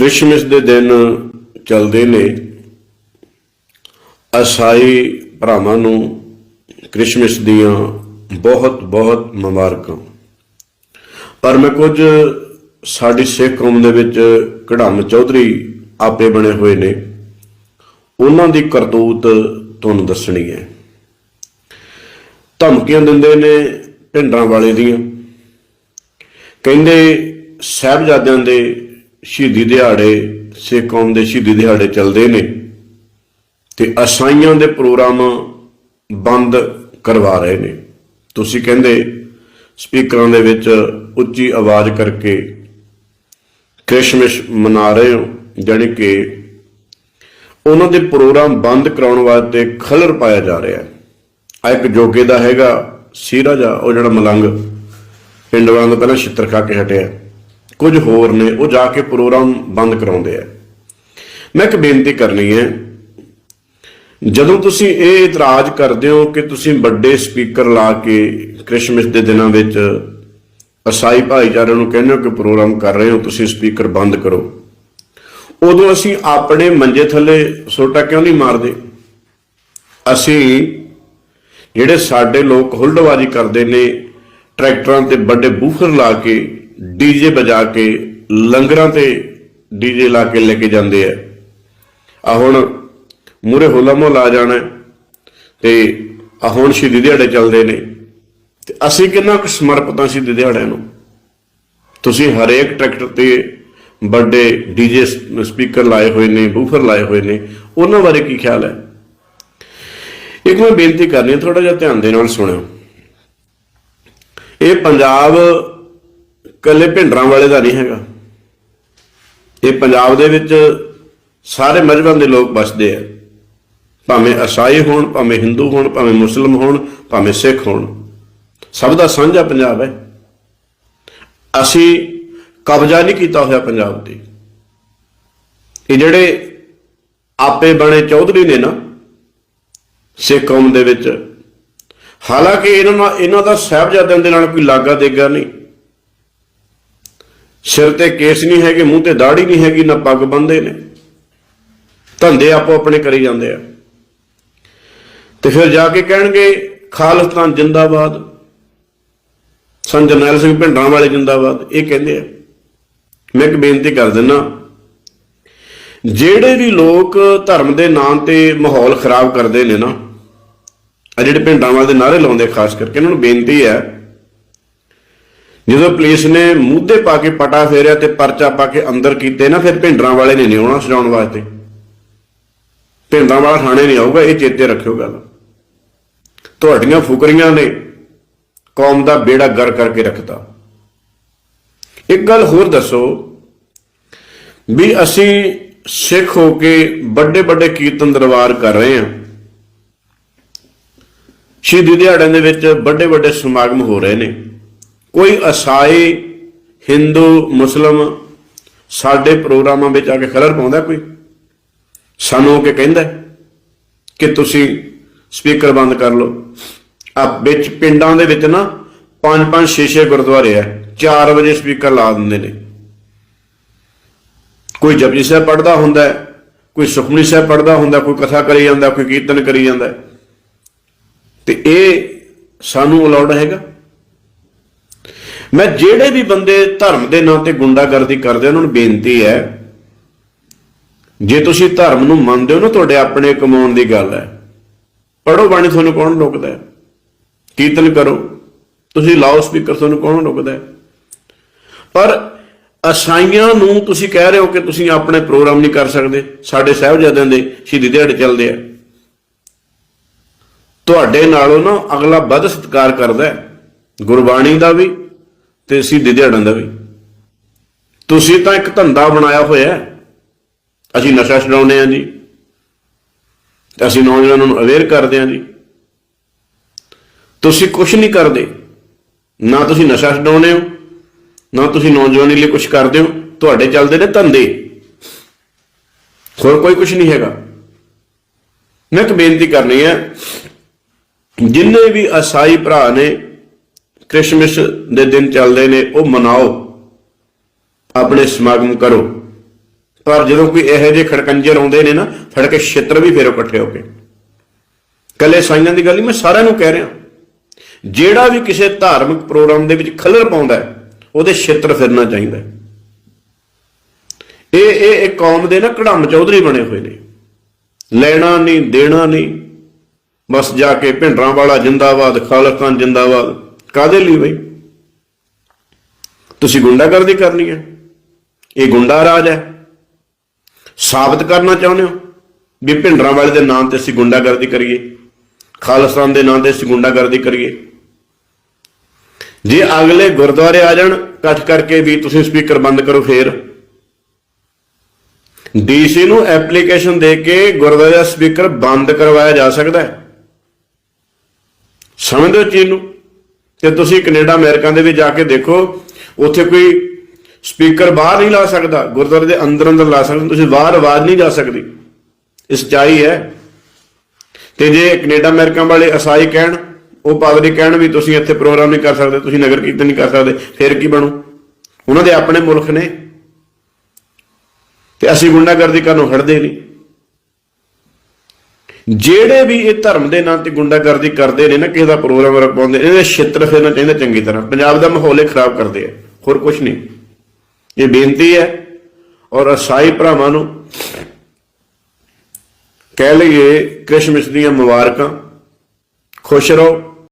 Christmas ਦੇ ਦਿਨ ਚੱਲਦੇ ਨੇ। ਅਸਾਈ ਭਰਾਵਾਂ ਨੂੰ ਕ੍ਰਿਸਮਸ ਦੀਆਂ ਬਹੁਤ ਬਹੁਤ ਮੁਬਾਰਕਾਂ। ਪਰ ਮੈਂ ਕੁਝ ਸਾਡੀ ਸਿੱਖ ਕੌਮ ਦੇ ਵਿੱਚ ਕਢਾਮ ਚੌਧਰੀ ਆਪੇ ਬਣੇ ਹੋਏ ਨੇ। ਉਹਨਾਂ ਦੀ ਕਰਤੂਤ ਤੁਹਾਨੂੰ ਦੱਸਣੀ ਹੈ। ਧਮਕੀਆਂ ਦਿੰਦੇ ਨੇ ਢਿੰਡਾਂ ਵਾਲੇ ਦੀਆਂ। ਕਹਿੰਦੇ, ਸਾਹਿਬਜ਼ਾਦਿਆਂ ਦੇ ਸ਼ਹੀਦੀ ਦਿਹਾੜੇ, ਸਿੱਖ ਕੌਮ ਦੇ ਸ਼ਹੀਦੀ ਦਿਹਾੜੇ ਚੱਲਦੇ ਨੇ ਤੇ ਅਸਾਈਆਂ ਦੇ ਪ੍ਰੋਗਰਾਮ ਬੰਦ ਕਰਵਾ ਰਹੇ ਨੇ। ਤੁਸੀਂ ਕਹਿੰਦੇ ਸਪੀਕਰਾਂ ਦੇ ਵਿੱਚ ਉੱਚੀ ਆਵਾਜ਼ ਕਰਕੇ ਕ੍ਰਿਸਮਸ ਮਨਾ ਰਹੇ ਹੋ, ਜਾਣੀ ਕਿ ਉਹਨਾਂ ਦੇ ਪ੍ਰੋਗਰਾਮ ਬੰਦ ਕਰਾਉਣ ਵਾਸਤੇ ਖਲਰ ਪਾਇਆ ਜਾ ਰਿਹਾ ਹੈ। ਆ ਇੱਕ ਜੋਗੇ ਦਾ ਹੈਗਾ, ਸੀਰਾ ਜਾ ਉਹ ਜਿਹੜਾ ਮਲੰਗ ਪਿੰਡ ਵਾਲਿਆਂ ਤੋਂ ਪਹਿਲਾਂ ਛਿੱਤਰ ਖਾ ਕੇ ਹਟਿਆ। ਕੁਝ ਹੋਰ ਨੇ, ਉਹ ਜਾ ਕੇ ਪ੍ਰੋਗਰਾਮ ਬੰਦ ਕਰਾਉਂਦੇ ਆ। ਮੈਂ ਇੱਕ ਬੇਨਤੀ ਕਰਨੀ ਹੈ, ਜਦੋਂ ਤੁਸੀਂ ਇਹ ਇਤਰਾਜ਼ ਕਰਦੇ ਹੋ ਕਿ ਤੁਸੀਂ ਵੱਡੇ ਸਪੀਕਰ ਲਾ ਕੇ ਕ੍ਰਿਸਮਸ ਦੇ ਦਿਨਾਂ ਵਿੱਚ ਅਸਾਈ ਭਾਈਚਾਰੇ ਨੂੰ ਕਹਿੰਦੇ ਹੋ ਕਿ ਪ੍ਰੋਗਰਾਮ ਕਰ ਰਹੇ ਹੋ, ਤੁਸੀਂ ਸਪੀਕਰ ਬੰਦ ਕਰੋ, ਉਦੋਂ ਅਸੀਂ ਆਪਣੇ ਮੰਜੇ ਥੱਲੇ ਸੋਟਾ ਕਿਉਂ ਨਹੀਂ ਮਾਰਦੇ? ਅਸੀਂ ਜਿਹੜੇ ਸਾਡੇ ਲੋਕ ਹੁਲੜਬਾਜ਼ੀ ਕਰਦੇ ਨੇ, ਟਰੈਕਟਰਾਂ ਤੇ ਵੱਡੇ ਬੂਫਰ ਲਾ ਕੇ ਡੀਜੇ ਵਜਾ ਕੇ ਲੰਗਰਾਂ ਤੇ ਡੀਜੇ ਲਾ ਕੇ ਲੈ ਕੇ ਜਾਂਦੇ ਆ। ਆ ਹੁਣ ਮੂਰੇ ਹੋਲਾ ਮਹੱਲਾ ਆ ਜਾਣਾ ਹੈ ਤੇ ਆ ਹੁਣ ਸ਼ਹੀਦੀ ਦਿਹਾੜੇ ਚੱਲਦੇ ਨੇ। ਤੇ ਅਸੀਂ ਕਿੰਨਾ ਕੁ ਸਮਰਪਿਤ ਹਾਂ ਸ਼ਹੀਦੀ ਦਿਹਾੜਿਆਂ ਨੂੰ? ਤੁਸੀਂ ਹਰੇਕ ਟਰੈਕਟਰ ਤੇ ਵੱਡੇ ਡੀਜੇ ਸਪੀਕਰ ਲਾਏ ਹੋਏ ਨੇ, ਬੂਫਰ ਲਾਏ ਹੋਏ ਨੇ, ਉਹਨਾਂ ਬਾਰੇ ਕੀ ਖਿਆਲ ਹੈ? ਇੱਕ ਮੈਂ ਬੇਨਤੀ ਕਰਨੀ ਹੈ ਥੋੜਾ ਜਿਹਾ ਧਿਆਨ ਦੇ ਨਾਲ ਸੁਣਿਓ। ਇਹ ਪੰਜਾਬ ਕੱਲੇ ਭਿੰਡਰਾਂ ਵਾਲੇ ਦਾ ਨਹੀਂ ਹੈਗਾ। ਇਹ ਪੰਜਾਬ ਦੇ ਵਿੱਚ ਸਾਰੇ ਮਜ਼ਹਬਾਂ ਦੇ ਲੋਕ ਵੱਸਦੇ ਆ। ਭਾਵੇਂ ਈਸਾਈ ਹੋਣ, ਭਾਵੇਂ ਹਿੰਦੂ ਹੋਣ, ਭਾਵੇਂ ਮੁਸਲਮ ਹੋਣ, ਭਾਵੇਂ ਸਿੱਖ ਹੋਣ। ਸਭ ਦਾ ਸਾਂਝਾ ਪੰਜਾਬ ਹੈ। ਅਸੀਂ ਕਬਜ਼ਾ ਨਹੀਂ ਕੀਤਾ ਹੋਇਆ ਪੰਜਾਬ ਤੇ। ਇਹ ਜਿਹੜੇ ਆਪੇ ਬਣੇ ਚੌਧਰੀ ਨੇ ਨਾ, ਸਿੱਖ ਕੌਮ ਦੇ ਵਿੱਚ, ਹਾਲਾਂਕਿ ਇਹਨਾਂ ਨਾਲ ਇਹਨਾਂ ਦਾ ਸਾਹਿਬਜ਼ਾਦਿਆਂ ਦੇ ਨਾਲ ਕੋਈ ਲਾਗਾ ਦੇਗਾ ਨਹੀਂ। ਸਿਰ ਤੇ ਕੇਸ ਨਹੀਂ ਹੈਗੇ, ਮੂੰਹ ਤੇ ਦਾੜੀ ਨਹੀਂ ਹੈਗੀ, ਨਾ ਪੱਗ ਬੰਨ੍ਹਦੇ ਨੇ। ਧੰਦੇ ਆਪੋ ਆਪਣੇ ਕਰੀ ਜਾਂਦੇ ਆ। ਤੇ ਫਿਰ ਜਾ ਕੇ ਕਹਿਣਗੇ, ਖਾਲਿਸਤਾਨ ਜਿੰਦਾਬਾਦ ਸੰਤ ਜਰਨੈਲ ਸਿੰਘ ਭਿੰਡਰਾਂ ਵਾਲੇ ਜਿੰਦਾਬਾਦ, ਇਹ ਕਹਿੰਦੇ ਆ। ਮੈਂ ਇੱਕ ਬੇਨਤੀ ਕਰ ਦਿੰਨਾ, ਜਿਹੜੇ ਵੀ ਲੋਕ ਧਰਮ ਦੇ ਨਾਂ ਤੇ ਮਾਹੌਲ ਖਰਾਬ ਕਰਦੇ ਨੇ ਨਾ, ਆ ਜਿਹੜੇ ਭਿੰਡਰਾਂ ਵਾਲੇ ਦੇ ਨਾਰੇ ਲਾਉਂਦੇ, ਖਾਸ ਕਰਕੇ ਇਹਨਾਂ ਨੂੰ ਬੇਨਤੀ ਹੈ ਜਦੋਂ ਪੁਲਿਸ ਨੇ ਮੂਧੇ ਪਾ ਕੇ ਪਟਾ ਫੇਰਿਆ ਤੇ ਪਰਚਾ ਪਾ ਕੇ ਅੰਦਰ ਕੀਤੇ ਨਾ, ਫਿਰ ਭਿੰਡਰਾਂ ਵਾਲੇ ਨੇ ਨਹੀਂ ਆਉਣਾ ਸਜਾਉਣ ਵਾਸਤੇ। ਭਿੰਡਰਾਂ ਵਾਲਾ ਥਾਣੇ ਨਹੀਂ ਆਊਗਾ, ਇਹ ਚੇਤੇ ਰੱਖਿਓ ਗੱਲ। ਤੁਹਾਡੀਆਂ ਫੁਕਰੀਆਂ ਨੇ ਕੌਮ ਦਾ ਬੇੜਾ ਗਰ ਕਰਕੇ ਰੱਖਤਾ। ਇੱਕ ਗੱਲ ਹੋਰ ਦੱਸੋ ਵੀ ਅਸੀਂ ਸਿੱਖ ਹੋ ਕੇ ਵੱਡੇ ਵੱਡੇ ਕੀਰਤਨ ਦਰਬਾਰ ਕਰ ਰਹੇ ਹਾਂ। ਸ਼ਹੀਦੀ ਦਿਹਾੜਿਆਂ ਦੇ ਵਿੱਚ ਵੱਡੇ ਵੱਡੇ ਸਮਾਗਮ ਹੋ ਰਹੇ ਨੇ। ਕੋਈ ਅਸਾਈ ਹਿੰਦੂ ਮੁਸਲਮ ਸਾਡੇ ਪ੍ਰੋਗਰਾਮਾਂ ਵਿੱਚ ਆ ਕੇ ਖਲਲ ਪਾਉਂਦਾ ਕੋਈ? ਸਾਨੂੰ ਕਿ ਕਹਿੰਦਾ ਕਿ ਤੁਸੀਂ ਸਪੀਕਰ ਬੰਦ ਕਰ ਲਓ। ਆ ਵਿੱਚ ਪਿੰਡਾਂ ਦੇ ਵਿੱਚ ਨਾ ਪੰਜ ਪੰਜ ਛੇ ਛੇ ਗੁਰਦੁਆਰੇ ਆ 4 ਵਜੇ ਸਪੀਕਰ ਲਾ ਦਿੰਦੇ ਨੇ। ਕੋਈ ਜਪਜੀ ਸਾਹਿਬ ਪੜਦਾ ਹੁੰਦਾ ਹੈ, ਕੋਈ ਸੁਖਮਨੀ ਸਾਹਿਬ ਪੜਦਾ ਹੁੰਦਾ ਕੋਈ ਕਥਾ ਕਰੀ ਜਾਂਦਾ ਕੋਈ ਕੀਰਤਨ ਕਰੀ ਜਾਂਦਾ ਹੈ। ਤੇ ਇਹ ਸਾਨੂੰ ਅਲਾਉਡ ਹੈਗਾ? ਮੈਂ ਜਿਹੜੇ ਵੀ ਬੰਦੇ ਧਰਮ ਦੇ ਨਾਂ ਤੇ ਗੁੰਡਾਗਰਦੀ ਕਰਦੇ ਉਹਨਾਂ ਨੂੰ ਬੇਨਤੀ ਹੈ, ਜੇ ਤੁਸੀਂ ਧਰਮ ਨੂੰ ਮੰਨਦੇ ਹੋ ਨਾ, ਤੁਹਾਡੇ ਆਪਣੇ ਕਮਾਉਣ ਦੀ ਗੱਲ ਹੈ। ਪੜੋ ਬਾਣੀ, ਤੁਹਾਨੂੰ ਕੌਣ ਰੋਕਦਾ ਹੈ? ਕੀਰਤਨ ਕਰੋ। ਤੁਸੀਂ ਲਾਓ ਸਪੀਕਰ, ਤੁਹਾਨੂੰ ਕੌਣ ਰੋਕਦਾ ਹੈ? ਪਰ ਅਸਾਈਆਂ ਨੂੰ ਤੁਸੀਂ ਕਹਿ ਰਹੇ ਹੋ ਕਿ ਤੁਸੀਂ ਆਪਣੇ ਪ੍ਰੋਗਰਾਮ ਨਹੀਂ ਕਰ ਸਕਦੇ। ਸਾਡੇ ਸਾਹਿਬਜ਼ਾਦਿਆਂ ਦੇ ਸ਼ਹੀਦੀ ਦਿਹਾੜੇ ਚੱਲਦੇ ਆ। ਤੁਹਾਡੇ ਨਾਲੋਂ ਨਾ ਅਗਲਾ ਵੱਧ ਸਤਿਕਾਰ ਕਰਦਾ ਹੈ। ਗੁਰਬਾਣੀ ਦਾ ਵੀ ਤੇ ਸ਼ਹੀਦੀ ਦਿਹਾੜਾਂ ਦਾ ਵੀ। ਤੁਸੀਂ ਤਾਂ ਇੱਕ ਧੰਦਾ ਬਣਾਇਆ ਹੋਇਆ ਅਸੀਂ ਨਸ਼ਾ ਛਡਾਉਂਦੇ ਆ ਜੀ। ਤੇ ਅਸੀਂ ਨੌਜਵਾਨਾਂ ਨੂੰ ਅਵੇਅਰ ਕਰਦੇ ਆ ਜੀ। ਤੁਸੀਂ ਕੁਝ ਨਹੀਂ ਕਰਦੇ। ਨਾ ਤੁਸੀਂ ਨਸ਼ਾ ਛਡਾਉਂਦੇ ਹੋ, ਨਾ ਤੁਸੀਂ ਨੌਜਵਾਨੀ ਲਈ ਕੁਝ ਕਰਦੇ ਹੋ। ਤੁਹਾਡੇ ਚੱਲਦੇ ਨੇ ਧੰਦੇ। ਹੋਰ ਕੋਈ ਕੁਝ ਨਹੀਂ ਹੈਗਾ। ਮੈਂ ਇੱਕ ਬੇਨਤੀ ਕਰਨੀ ਹੈ। ਜਿੰਨੇ ਵੀ ਅਸਾਈ ਭਰਾ ਨੇ ਕ੍ਰਿਸਮਸ ਦੇ ਦਿਨ ਚੱਲਦੇ ਨੇ, ਉਹ ਮਨਾਓ, ਆਪਣੇ ਸਮਾਗਮ ਕਰੋ। ਪਰ ਜਦੋਂ ਕੋਈ ਇਹੋ ਜਿਹੇ ਖੜਕੰਜਰ ਆਉਂਦੇ ਨੇ ਨਾ ਫੜ ਕੇ ਛਿੱਤਰ ਵੀ ਫੇਰੋ ਇਕੱਠੇ ਹੋ ਕੇ। ਕੱਲੇ ਸਾਈਆਂ ਦੀ ਗੱਲ ਨਹੀਂ, ਮੈਂ ਸਾਰਿਆਂ ਨੂੰ ਕਹਿ ਰਿਹਾ। ਜਿਹੜਾ ਵੀ ਕਿਸੇ ਧਾਰਮਿਕ ਪ੍ਰੋਗਰਾਮ ਦੇ ਵਿੱਚ ਖਲਰ ਪਾਉਂਦਾ ਉਹਦੇ ਛਿੱਤਰ ਫਿਰਨਾ ਚਾਹੀਦਾ ਇਹ ਇਹ ਇਹ ਕੌਮ ਦੇ ਨਾ ਕੜਮ ਚੌਧਰੀ ਬਣੇ ਹੋਏ ਨੇ। ਲੈਣਾ ਨਹੀਂ, ਦੇਣਾ ਨਹੀਂ। ਬਸ ਜਾ ਕੇ ਭਿੰਡਰਾਂ ਵਾਲਾ ਜਿੰਦਾਬਾਦ ਖਾਲਿਸਤਾਨ ਜਿੰਦਾਬਾਦ। ਕਾਦੇ ਲਈ ਬਈ? ਤੁਸੀਂ ਗੁੰਡਾਗਰਦੀ ਕਰਨੀ ਹੈ। ਇਹ ਗੁੰਡਾ ਰਾਜ ਹੈ। ਸਾਬਤ ਕਰਨਾ ਚਾਹੁੰਦੇ ਹੋ? ਵੀ ਭਿੰਡਰਾਂ ਵਾਲੇ ਦੇ ਨਾਂ ਤੇ ਅਸੀਂ ਗੁੰਡਾਗਰਦੀ ਕਰੀਏ। ਖਾਲਿਸਤਾਨ ਦੇ ਨਾਂ ਤੇ ਅਸੀਂ ਗੁੰਡਾਗਰਦੀ ਕਰੀਏ। ਜੇ ਅਗਲੇ ਗੁਰਦੁਆਰੇ ਆ ਜਾਣ, ਇਕੱਠ ਕਰਕੇ ਵੀ ਤੁਸੀਂ ਸਪੀਕਰ ਬੰਦ ਕਰੋ ਫੇਰ। ਡੀਸੀ ਨੂੰ ਐਪਲੀਕੇਸ਼ਨ ਦੇ ਕੇ ਗੁਰਦੁਆਰੇ ਦਾ ਸਪੀਕਰ ਬੰਦ ਕਰਵਾਇਆ ਜਾ ਸਕਦਾ ਹੈ। ਸਮਝਦੇ ਹੋ ਚੀਜ਼ ਨੂੰ? ਤੇ ਤੁਸੀਂ ਕੈਨੇਡਾ, ਅਮਰੀਕਾ ਦੇ ਵਿੱਚ ਜਾ ਕੇ ਦੇਖੋ, ਉੱਥੇ ਕੋਈ ਸਪੀਕਰ ਬਾਹਰ ਨਹੀਂ ਲਾ ਸਕਦਾ, ਗੁਰਦੁਆਰੇ ਦੇ ਅੰਦਰ ਅੰਦਰ ਲਾ ਸਕਦੇ, ਤੁਸੀਂ ਬਾਹਰ ਆਵਾਜ਼ ਨਹੀਂ ਜਾ ਸਕਦੀ। ਇਹ ਸੱਚਾਈ ਹੈ। ਤੇ ਜੇ ਕੈਨੇਡਾ, ਅਮਰੀਕਾ ਵਾਲੇ ਅਸਾਈ ਕਹਿਣ, ਉਹ ਪਾਦਰੀ ਕਹਿਣ ਵੀ ਤੁਸੀਂ ਇੱਥੇ ਪ੍ਰੋਗਰਾਮ ਨਹੀਂ ਕਰ ਸਕਦੇ, ਤੁਸੀਂ ਨਗਰ ਕੀਰਤਨ ਨਹੀਂ ਕਰ ਸਕਦੇ, ਫਿਰ ਕੀ ਬਣੂ? ਉਹਨਾਂ ਦੇ ਆਪਣੇ ਮੁਲਕ ਨੇ। ਤੇ ਅਸੀਂ ਗੁੰਡਾਗਰਦੀ ਕਰਨੋਂ ਹਟਦੇ ਨਹੀਂ। ਜਿਹੜੇ ਵੀ ਇਹ ਧਰਮ ਦੇ ਨਾਂ ਤੇ ਗੁੰਡਾਗਰਦੀ ਕਰਦੇ ਨੇ ਨਾ ਕਿਸੇ ਦਾ ਪ੍ਰੋਗਰਾਮ ਰਖਵਾਉਂਦੇ ਨੇ, ਇਹਦੇ ਛਿੱਤਰ ਫੇਰਨਾ ਚਾਹੀਦਾ ਚੰਗੀ ਤਰ੍ਹਾਂ। ਪੰਜਾਬ ਦਾ ਮਾਹੌਲ ਹੀ ਖਰਾਬ ਕਰਦੇ ਆ ਹੋਰ ਕੁਝ ਨਹੀਂ। ਇਹ ਬੇਨਤੀ ਹੈ ਔਰ ਅਸਾਈ ਭਰਾਵਾਂ ਨੂੰ ਕਹਿ ਲਈਏ ਕ੍ਰਿਸਮਿਸ ਦੀਆਂ ਮੁਬਾਰਕਾਂ। ਖੁਸ਼ ਰਹੋ।